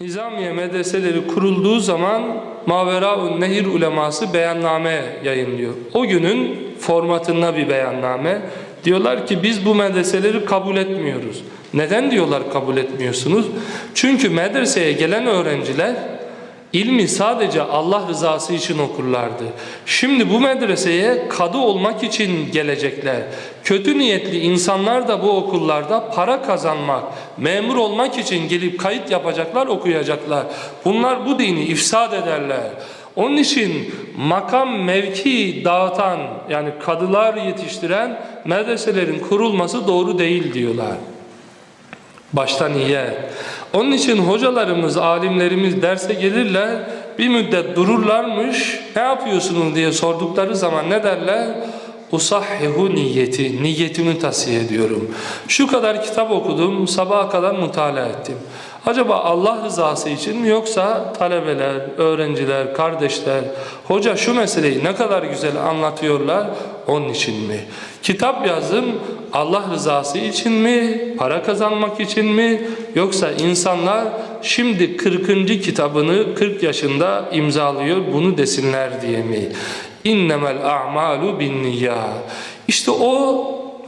Nizamiye medreseleri kurulduğu zaman Maveraun Nehir uleması beyanname yayınlıyor. O günün formatında bir beyanname. Diyorlar ki biz bu medreseleri kabul etmiyoruz. Neden diyorlar kabul etmiyorsunuz? Çünkü medreseye gelen öğrenciler ilmi sadece Allah rızası için okurlardı. Şimdi bu medreseye kadı olmak için gelecekler. Kötü niyetli insanlar da bu okullarda para kazanmak, memur olmak için gelip kayıt yapacaklar, okuyacaklar. Bunlar bu dini ifsad ederler. Onun için makam mevki dağıtan yani kadılar yetiştiren medreselerin kurulması doğru değil diyorlar. Baştan iyiye. Onun için hocalarımız, alimlerimiz derse gelirler, bir müddet dururlarmış. Ne yapıyorsunuz diye sordukları zaman ne derler? Usahhihu niyeti, niyetimi tasiye ediyorum. Şu kadar kitap okudum, sabaha kadar mutala ettim. Acaba Allah rızası için mi yoksa talebeler, öğrenciler, kardeşler, hoca şu meseleyi ne kadar güzel anlatıyorlar onun için mi? Kitap yazdım Allah rızası için mi, para kazanmak için mi yoksa insanlar şimdi 40. kitabını 40 yaşında imzalıyor bunu desinler diye mi? İnnemel a'malu bin İşte o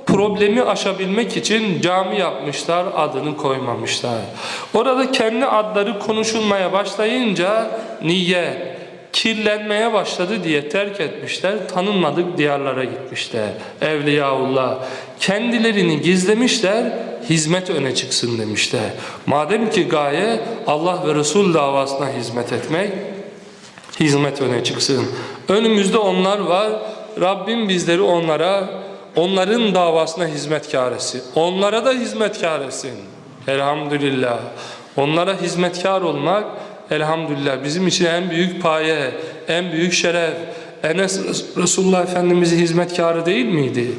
problemi aşabilmek için cami yapmışlar, adını koymamışlar. Orada kendi adları konuşulmaya başlayınca niyet kirlenmeye başladı diye terk etmişler. Tanınmadık diyarlara gitmişler. Evliyaullah kendilerini gizlemişler. Hizmet öne çıksın demişler. Madem ki gaye Allah ve Resul davasına hizmet etmek, hizmet öne çıksın. Önümüzde onlar var. Rabbim bizleri onlara onların davasına hizmetkar etsin. Onlara da hizmetkar etsin. Elhamdülillah. Onlara hizmetkar olmak elhamdülillah bizim için en büyük paye, en büyük şeref. Enes Resulullah Efendimiz'i hizmetkarı değil miydi?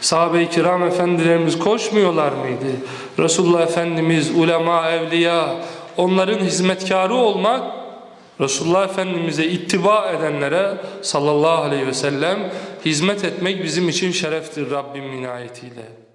Sahabe-i kiram efendilerimiz koşmuyorlar mıydı? Resulullah Efendimiz, ulema, evliya onların hizmetkarı olmak Resulullah Efendimiz'e ittiba edenlere sallallahu aleyhi ve sellem hizmet etmek bizim için şereftir Rabbim minayetiyle.